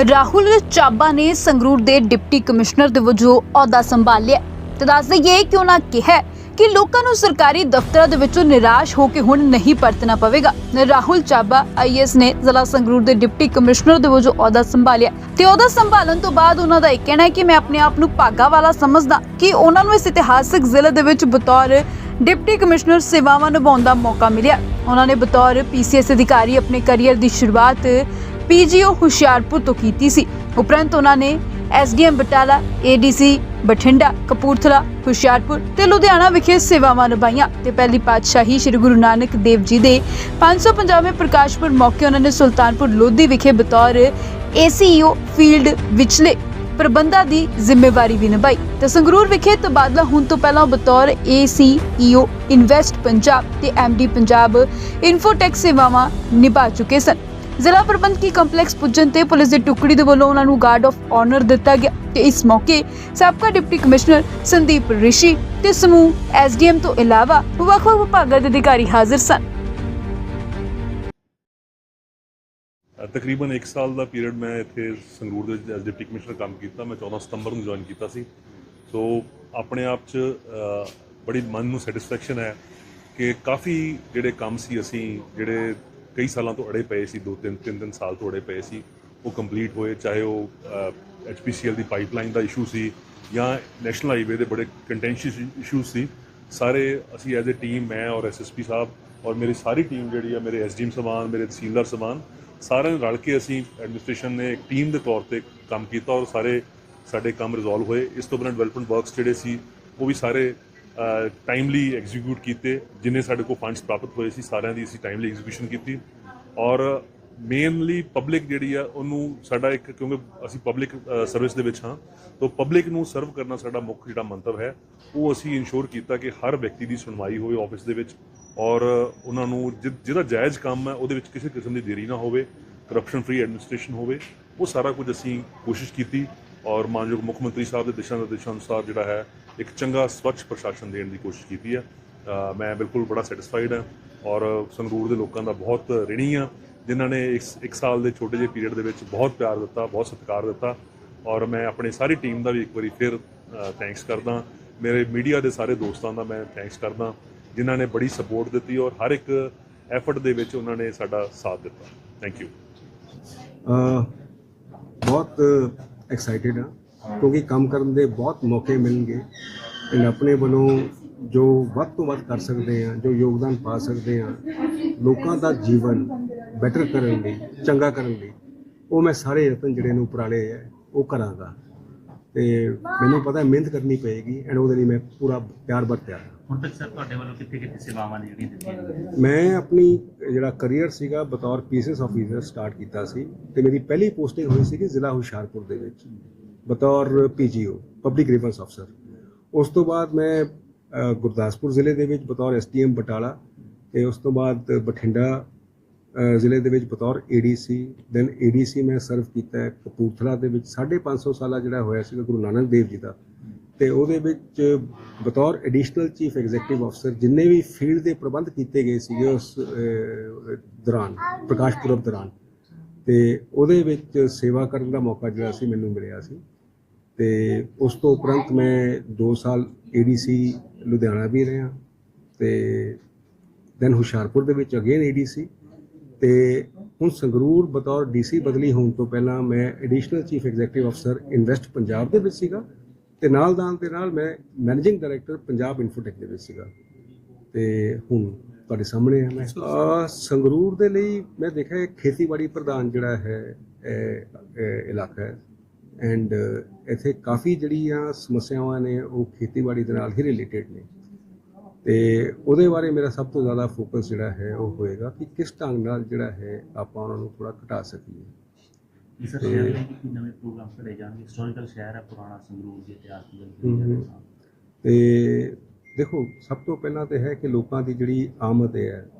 ਰਾਹੁਲ ਚਾਬਾ ਨੇ ਸੰਗਰੂਰ ਦੇ deputy commissioner ਦੇ ਵਜੋਂ ਅਹੁਦਾ ਸੰਭਾਲਿਆ। ਤੇ ਦੱਸ ਦਈਏ ਕਿ ਉਹਨਾਂ ਕਿਹਾ ਕਿ ਲੋਕਾਂ ਨੂੰ ਸਰਕਾਰੀ ਦਫ਼ਤਰਾਂ ਦੇ ਵਿੱਚੋਂ ਨਿਰਾਸ਼ ਹੋ ਕੇ ਹੁਣ ਨਹੀਂ ਪਰਤਣਾ ਪਵੇਗਾ। ਰਾਹੁਲ ਚਾਬਾ ਆਈਐਸ ਨੇ ਜ਼ਿਲ੍ਹਾ ਸੰਗਰੂਰ ਦੇ ਡਿਪਟੀ ਕਮਿਸ਼ਨਰ ਦੇ ਵਜੋਂ ਅਹੁਦਾ ਸੰਭਾਲਿਆ। ਤੇ ਅਹੁਦਾ ਸੰਭਾਲਣ ਤੋਂ ਬਾਅਦ ਉਹਨਾਂ ਦਾ ਇਹ ਕਹਿਣਾ ਹੈ ਕਿ ਮੈਂ ਆਪਣੇ ਆਪ ਨੂੰ ਭਾਗਾ ਵਾਲਾ ਸਮਝਦਾ ਕਿ ਉਹਨਾਂ ਨੂੰ ਇਸ ਇਤਿਹਾਸਕ ਜ਼ਿਲ੍ਹੇ ਦੇ ਵਿੱਚ ਬਤੌਰ ਡਿਪਟੀ ਕਮਿਸ਼ਨਰ ਸੇਵਾਵਾਂ ਨਿਭਾਉਣ ਦਾ ਮੌਕਾ ਮਿਲਿਆ। ਉਹਨਾਂ ਨੇ ਬਤੌਰ ਪੀਸੀਐਸ ਅਧਿਕਾਰੀ ਆਪਣੇ ਕੈਰੀਅਰ ਦੀ ਸ਼ੁਰੂਆਤ ਪੀਜੀਓ ਹੁਸ਼ਿਆਰਪੁਰ ਤੋਂ ਕੀਤੀ ਸੀ। ਉਪਰੰਤ ਉਹਨਾਂ ਨੇ ਐਸਡੀਐਮ ਬਟਾਲਾ, ਏਡੀਸੀ ਬਠਿੰਡਾ, ਕਪੂਰਥਲਾ, ਹੁਸ਼ਿਆਰਪੁਰ ਤੇ ਲੁਧਿਆਣਾ ਵਿਖੇ ਸੇਵਾਵਾਂ ਨਿਭਾਈਆਂ ਤੇ ਪਹਿਲੀ ਪਾਤਸ਼ਾਹੀ ਸ੍ਰੀ ਗੁਰੂ ਨਾਨਕ ਦੇਵ ਜੀ ਦੇ 550ਵੇਂ ਪ੍ਰਕਾਸ਼ ਪੁਰਬ ਮੌਕੇ ਉਹਨਾਂ ਨੇ ਸੁਲਤਾਨਪੁਰ ਲੋਧੀ ਵਿਖੇ ਬਤੌਰ ਏਸੀਈਓ ਫੀਲਡ ਵਿਚਲੇ ਪ੍ਰਬੰਧਾਂ ਦੀ ਜ਼ਿੰਮੇਵਾਰੀ ਵੀ ਨਿਭਾਈ ਤੇ ਸੰਗਰੂਰ ਵਿਖੇ ਤਬਾਦਲਾ ਹੋਣ ਤੋਂ ਪਹਿਲਾਂ ਉਹ ਬਤੌਰ ਏਸੀਈਓ ਇਨਵੈਸਟ ਪੰਜਾਬ ਤੇ ਐਮਡੀ ਪੰਜਾਬ ਇਨਫੋਟੈਕ ਸੇਵਾਵਾਂ ਨਿਭਾ ਚੁੱਕੇ ਸਨ। ਜ਼ਿਲ੍ਹਾ ਪ੍ਰਬੰਧਕੀ ਕੰਪਲੈਕਸ ਪੁੱਜਣ ਤੇ ਪੁਲਿਸ ਦੀ ਟੁਕੜੀ ਦੇ ਵੱਲੋਂ ਉਹਨਾਂ ਨੂੰ ਗਾਰਡ ਆਫ ਆਨਰ ਦਿੱਤਾ ਗਿਆ ਤੇ ਇਸ ਮੌਕੇ ਸਾਬਕਾ ਡਿਪਟੀ ਕਮਿਸ਼ਨਰ ਸੰਦੀਪ ਰਿਸ਼ੀ ਤੇ ਸਮੂਹ ਐਸਡੀਐਮ ਤੋਂ ਇਲਾਵਾ ਵੱਖ-ਵੱਖ ਵਿਭਾਗਾਂ ਦੇ ਅਧਿਕਾਰੀ ਹਾਜ਼ਰ ਸਨ। ਤਕਰੀਬਨ 1 ਸਾਲ ਦਾ ਪੀਰੀਅਡ ਮੈਂ ਇੱਥੇ ਸੰਗਰੂਰ ਦੇ ਵਿੱਚ ਡਿਪਟੀ ਕਮਿਸ਼ਨਰ ਕੰਮ ਕੀਤਾ। ਮੈਂ 14 ਸਤੰਬਰ ਨੂੰ ਜੁਆਇਨ ਕੀਤਾ ਸੀ। ਸੋ ਆਪਣੇ ਆਪ 'ਚ ਬੜੀ ਮਨ ਨੂੰ ਸੈਟੀਸਫੈਕਸ਼ਨ ਹੈ ਕਿ ਕਾਫੀ ਜਿਹੜੇ ਕੰਮ ਸੀ ਅਸੀਂ, ਜਿਹੜੇ ਕਈ ਸਾਲਾਂ ਤੋਂ ਅੜੇ ਪਏ ਸੀ, ਦੋ ਤਿੰਨ ਤਿੰਨ ਤਿੰਨ ਸਾਲ ਤੋਂ ਅੜੇ ਪਏ ਸੀ। ਉਹ ਕੰਪਲੀਟ ਹੋਏ, ਚਾਹੇ ਉਹ ਐਚਪੀਸੀਐਲ ਦੀ ਪਾਈਪਲਾਈਨ ਦਾ ਇਸ਼ੂ ਸੀ ਜਾਂ ਨੈਸ਼ਨਲ ਹਾਈਵੇ ਦੇ ਬੜੇ ਕੰਟੈਂਸ਼ੀਅਸ ਇਸ਼ੂ ਸੀ। ਸਾਰੇ ਅਸੀਂ ਐਜ਼ ਅ ਟੀਮ ਮੈਂ ਔਰ ਐਸਐਸਪੀ ਸਾਹਿਬ ਔਰ ਮੇਰੀ ਸਾਰੀ ਟੀਮ ਜਿਹੜੀ ਆ, ਮੇਰੇ ਐਸਡੀਐਮ ਸਮਾਨ, ਮੇਰੇ ਤਹਿਸੀਲਦਾਰ ਸਮਾਨ, ਸਾਰਿਆਂ ਨੇ ਰਲ ਕੇ ਅਸੀਂ ਐਡਮਿਨਿਸਟ੍ਰੇਸ਼ਨ ਨੇ ਇੱਕ ਟੀਮ ਦੇ ਤੌਰ ਤੇ ਕੰਮ ਕੀਤਾ ਔਰ ਸਾਰੇ ਸਾਡੇ ਕੰਮ ਰਿਜ਼ੋਲਵ ਹੋਏ। ਇਸ ਤੋਂ ਬਿਨਾਂ ਡਿਵੈਲਪਮੈਂਟ ਵਰਕਸ ਜਿਹੜੇ ਸੀ, ਉਹ ਵੀ ਸਾਰੇ ਟਾਈਮਲੀ ਐਗਜ਼ੀਕਿਊਟ ਕੀਤੇ, ਜਿੰਨੇ ਸਾਡੇ ਕੋਲ ਫੰਡਸ ਪ੍ਰਾਪਤ ਹੋਏ ਸੀ, ਸਾਰਿਆਂ ਦੀ ਅਸੀਂ ਟਾਈਮਲੀ ਐਗਜ਼ੀਕਿਊਸ਼ਨ ਕੀਤੀ। ਔਰ ਮੇਨਲੀ ਪਬਲਿਕ ਜਿਹੜੀ ਆ, ਉਹਨੂੰ ਸਾਡਾ ਇੱਕ, ਕਿਉਂਕਿ ਅਸੀਂ ਪਬਲਿਕ ਸਰਵਿਸ ਦੇ ਵਿੱਚ ਹਾਂ, ਤਾਂ ਪਬਲਿਕ ਨੂੰ ਸਰਵ ਕਰਨਾ ਸਾਡਾ ਮੁੱਖ ਜਿਹੜਾ ਮੰਤਵ ਹੈ, ਉਹ ਅਸੀਂ ਇਨਸ਼ੋਰ ਕੀਤਾ ਕਿ ਹਰ ਵਿਅਕਤੀ ਦੀ ਸੁਣਵਾਈ ਹੋਵੇ ਆਫਿਸ ਦੇ ਵਿੱਚ। ਔਰ ਉਹਨਾਂ ਨੂੰ ਜਿ- ਜਿਹਦਾ ਜਾਇਜ਼ ਕੰਮ ਹੈ, ਉਹਦੇ ਵਿੱਚ ਕਿਸੇ ਕਿਸਮ ਦੀ ਦੇਰੀ ਨਾ ਹੋਵੇ ਕਰਪਸ਼ਨ ਫ੍ਰੀ ਐਡਮਿਨਿਸਟ੍ਰੇਸ਼ਨ ਹੋਵੇ, ਉਹ ਸਾਰਾ ਕੁਝ ਅਸੀਂ ਕੋਸ਼ਿਸ਼ ਕੀਤੀ। ਔਰ ਮਾਨਯੋਗ ਮੁੱਖ ਮੰਤਰੀ ਸਾਹਿਬ ਦੇ ਦਿਸ਼ਾ ਨਿਰਦੇਸ਼ਾਂ ਅਨੁਸਾਰ ਜਿਹੜਾ ਹੈ, ਇੱਕ ਚੰਗਾ ਸਵੱਛ ਪ੍ਰਸ਼ਾਸਨ ਦੇਣ ਦੀ ਕੋਸ਼ਿਸ਼ ਕੀਤੀ ਹੈ। ਮੈਂ ਬਿਲਕੁਲ ਬੜਾ ਸੈਟੀਸਫਾਈਡ ਹਾਂ ਔਰ ਸੰਗਰੂਰ ਦੇ ਲੋਕਾਂ ਦਾ ਬਹੁਤ ਰਿਣੀ ਆ ਜਿਨ੍ਹਾਂ ਨੇ ਇਸ ਇੱਕ ਸਾਲ ਦੇ ਛੋਟੇ ਜਿਹੇ ਪੀਰੀਅਡ ਦੇ ਵਿੱਚ ਬਹੁਤ ਪਿਆਰ ਦਿੱਤਾ, ਬਹੁਤ ਸਤਿਕਾਰ ਦਿੱਤਾ ਔਰ ਮੈਂ ਆਪਣੀ ਸਾਰੀ ਟੀਮ ਦਾ ਵੀ ਇੱਕ ਵਾਰੀ ਫਿਰ ਥੈਂਕਸ ਕਰਦਾ ਮੇਰੇ ਮੀਡੀਆ ਦੇ ਸਾਰੇ ਦੋਸਤਾਂ ਦਾ ਮੈਂ ਥੈਂਕਸ ਕਰਦਾ ਜਿਨ੍ਹਾਂ ਨੇ ਬੜੀ ਸਪੋਰਟ ਦਿੱਤੀ ਔਰ ਹਰ ਇੱਕ ਐਫਰਟ ਦੇ ਵਿੱਚ ਉਹਨਾਂ ਨੇ ਸਾਡਾ ਸਾਥ ਦਿੱਤਾ। ਥੈਂਕ ਯੂ ਬਹੁਤ ਐਕਸਾਈਟਿਡ ਹਾਂ ਕਿਉਂਕਿ ਕੰਮ ਕਰਨ ਦੇ ਬਹੁਤ ਮੌਕੇ ਮਿਲਣਗੇ ਐਂਡ ਆਪਣੇ ਵੱਲੋਂ ਜੋ ਵੱਧ ਤੋਂ ਵੱਧ ਕਰ ਸਕਦੇ ਹਾਂ, ਜੋ ਯੋਗਦਾਨ ਪਾ ਸਕਦੇ ਹਾਂ, ਲੋਕਾਂ ਦਾ ਜੀਵਨ ਬੈਟਰ ਕਰਨ ਲਈ, ਚੰਗਾ ਕਰਨ ਲਈ, ਉਹ ਮੈਂ ਸਾਰੇ ਯਤਨ ਜਿਹੜੇ ਨੂੰ ਉਪਰਾਲੇ ਹੈ, ਉਹ ਕਰਾਂਗਾ। ਤੇ ਮੈਨੂੰ ਪਤਾ ਹੈ ਮਿਹਨਤ ਕਰਨੀ ਪਏਗੀ ਐਂਡ ਉਹਦੇ ਲਈ ਮੈਂ ਪੂਰਾ ਪਿਆਰ ਹਾਂ ਹੁਣ ਤੱਕ ਸਰ ਤੁਹਾਡੇ ਵੱਲੋਂ ਕਿੱਥੇ ਕਿੱਥੇ ਸੇਵਾਵਾਂ ਨੇ ਜਿਹੜੀਆਂ ਦਿੱਤੀਆਂ ਗਈਆਂ? ਮੈਂ ਆਪਣੀ ਜਿਹੜਾ ਕੈਰੀਅਰ ਸੀਗਾ ਬਤੌਰ ਪੀਸੀਐਸ ਆਫੀਸਰ ਸਟਾਰਟ ਕੀਤਾ ਸੀ ਤੇ ਮੇਰੀ ਪਹਿਲੀ ਪੋਸਟਿੰਗ ਹੋਈ ਸੀ ਜ਼ਿਲ੍ਹਾ ਹੁਸ਼ਿਆਰਪੁਰ ਦੇ ਵਿੱਚ ਬਤੌਰ ਪੀਜੀਓ ਪਬਲਿਕ ਗ੍ਰੀਵੈਂਸ ਅਫਸਰ ਉਸ ਤੋਂ ਬਾਅਦ ਮੈਂ ਗੁਰਦਾਸਪੁਰ ਜ਼ਿਲ੍ਹੇ ਦੇ ਵਿੱਚ ਬਤੌਰ ਐਸਟੀਐਮ ਬਟਾਲਾ ਤੇ ਉਸ ਤੋਂ ਬਾਅਦ ਬਠਿੰਡਾ ਜ਼ਿਲ੍ਹੇ ਦੇ ਵਿੱਚ ਬਤੌਰ ਏਡੀਸੀ ਦੈਨ ਏਡੀਸੀ ਮੈਂ ਸਰਵ ਕੀਤਾ ਕਪੂਰਥਲਾ ਦੇ ਵਿੱਚ। 550 ਸਾਲਾ ਜਿਹੜਾ ਹੋਇਆ ਸੀਗਾ ਗੁਰੂ ਨਾਨਕ ਦੇਵ ਜੀ ਦਾ। ਤੇ ਉਹਦੇ ਵਿੱਚ ਬਤੌਰ ਐਡੀਸ਼ਨਲ ਚੀਫ ਐਗਜ਼ੀਕਟਿਵ ਅਫਸਰ ਜਿੰਨੇ ਵੀ ਫੀਲਡ ਦੇ ਪ੍ਰਬੰਧ ਕੀਤੇ ਗਏ ਸੀਗੇ ਉਸ ਦੌਰਾਨ, ਪ੍ਰਕਾਸ਼ ਪੁਰਬ ਦੌਰਾਨ। ਤੇ ਉਹਦੇ ਵਿੱਚ ਸੇਵਾ ਕਰਨ ਦਾ ਮੌਕਾ ਜਿਹੜਾ ਸੀ ਮੈਨੂੰ ਮਿਲਿਆ ਸੀ। ਤੇ ਉਸ ਤੋਂ ਉਪਰੰਤ ਮੈਂ 2 ਸਾਲ ਏਡੀਸੀ ਲੁਧਿਆਣਾ ਵੀ ਰਿਹਾ। ਤੇ ਦੈਨ ਹੁਸ਼ਿਆਰਪੁਰ ਦੇ ਵਿੱਚ ਅਗੇਨ ਏਡੀਸੀ ਤੇ ਹੁਣ ਸੰਗਰੂਰ ਬਤੌਰ ਡੀਸੀ ਬਦਲੀ ਹੋਣ ਤੋਂ ਪਹਿਲਾਂ ਮੈਂ ਐਡੀਸ਼ਨਲ ਚੀਫ ਐਗਜ਼ੀਕਟਿਵ ਅਫਸਰ ਇਨਵੈਸਟ ਪੰਜਾਬ ਦੇ ਵਿੱਚ ਸੀਗਾ ਤੇ ਨਾਲ ਨਾਲ ਦੇ ਨਾਲ ਮੈਂ ਮੈਨੇਜਿੰਗ ਡਾਇਰੈਕਟਰ ਪੰਜਾਬ ਇਨਫੋਟੈਕ ਦੇ ਵਿੱਚ ਸੀਗਾ। ਤੇ ਹੁਣ ਤੁਹਾਡੇ ਸਾਹਮਣੇ ਹੈ ਮੈਂ। ਸੰਗਰੂਰ ਦੇ ਲਈ ਮੈਂ ਦੇਖਿਆ ਇਹ ਖੇਤੀਬਾੜੀ ਪ੍ਰਧਾਨ ਜਿਹੜਾ ਹੈ ਇਲਾਕਾ ਹੈ। ਐਂਡ ਇੱਥੇ ਕਾਫੀ ਜਿਹੜੀਆਂ ਸਮੱਸਿਆਵਾਂ ਨੇ ਉਹ ਖੇਤੀਬਾੜੀ ਦੇ ਨਾਲ ਹੀ ਰਿਲੇਟਡ ਨੇ। ਤੇ ਉਹਦੇ ਬਾਰੇ ਮੇਰਾ ਸਭ ਤੋਂ ਜ਼ਿਆਦਾ ਫੋਕਸ ਜਿਹੜਾ ਹੈ ਉਹ ਹੋਏਗਾ ਕਿ ਕਿਸ ਢੰਗ ਨਾਲ ਜਿਹੜਾ ਹੈ ਆਪਾਂ ਉਹਨਾਂ ਨੂੰ ਥੋੜਾ ਘਟਾ ਸਕੀਏ। ਸਰ ਸ਼ਹਿਰ ਦੇ ਕੀ ਨਵੇਂ ਪ੍ਰੋਗਰਾਮ ਘੜੇ ਜਾਣਗੇ। ਹਿਸਟੋਰੀਕਲ ਸ਼ਹਿਰ ਹੈ ਪੁਰਾਣਾ ਸੰਗਰੂਰ ਦੇ ਇਤਿਹਾਸ ਦੀ ਗੱਲ ਕਰੀ ਜਾਵੇ ਤਾਂ। ਤੇ ਦੇਖੋ ਸਭ ਤੋਂ ਪਹਿਲਾਂ ਤੇ ਹੈ ਕਿ ਲੋਕਾਂ ਦੀ ਜਿਹੜੀ ਆਮਦ ਹੈ।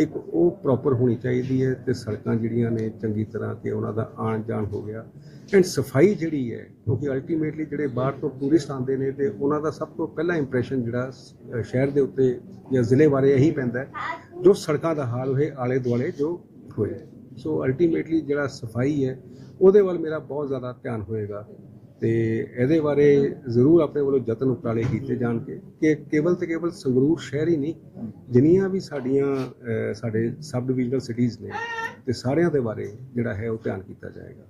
ਇੱਕ ਉਹ ਪ੍ਰੋਪਰ ਹੋਣੀ ਚਾਹੀਦੀ ਹੈ ਤੇ ਸੜਕਾਂ ਜਿਹੜੀਆਂ ਨੇ ਚੰਗੀ ਤਰ੍ਹਾਂ ਤੇ ਉਹਨਾਂ ਦਾ ਆਣ ਜਾਣ ਹੋ ਗਿਆ। ਐਂਡ ਸਫ਼ਾਈ ਜਿਹੜੀ ਹੈ, ਕਿਉਂਕਿ ਅਲਟੀਮੇਟਲੀ ਜਿਹੜੇ ਬਾਹਰ ਤੋਂ ਟੂਰਿਸਟ ਆਉਂਦੇ ਨੇ ਤੇ ਉਹਨਾਂ ਦਾ ਸਭ ਤੋਂ ਪਹਿਲਾ ਇੰਪ੍ਰੈਸ਼ਨ ਜਿਹੜਾ ਸ਼ਹਿਰ ਦੇ ਉੱਤੇ ਜਾਂ ਜ਼ਿਲ੍ਹੇ ਬਾਰੇ ਇਹੀ ਪੈਂਦਾ ਜੋ ਸੜਕਾਂ ਦਾ ਹਾਲ ਹੋਏ ਆਲੇ ਦੁਆਲੇ ਜੋ ਹੋਏ। ਸੋ ਅਲਟੀਮੇਟਲੀ ਜਿਹੜਾ ਸਫ਼ਾਈ ਹੈ, ਉਹਦੇ ਵੱਲ ਮੇਰਾ ਬਹੁਤ ਜ਼ਿਆਦਾ ਧਿਆਨ ਹੋਏਗਾ। ਤੇ ਇਹਦੇ ਬਾਰੇ ਜ਼ਰੂਰ ਆਪਣੇ ਵੱਲੋਂ ਯਤਨ ਉਪਰਾਲੇ ਕੀਤੇ ਜਾਣਗੇ ਕਿ ਕੇਵਲ ਤੇ ਕੇਵਲ ਸੰਗਰੂਰ ਸ਼ਹਿਰ ਹੀ ਨਹੀਂ, ਜਿੰਨੀਆਂ ਵੀ ਸਾਡੀਆਂ ਸਾਡੇ ਸਬ ਡਿਵੀਜ਼ਨਲ ਸਿਟੀਜ਼ ਨੇ ਤੇ ਸਾਰਿਆਂ ਦੇ ਬਾਰੇ ਜਿਹੜਾ ਹੈ ਉਹ ਧਿਆਨ ਕੀਤਾ ਜਾਏਗਾ।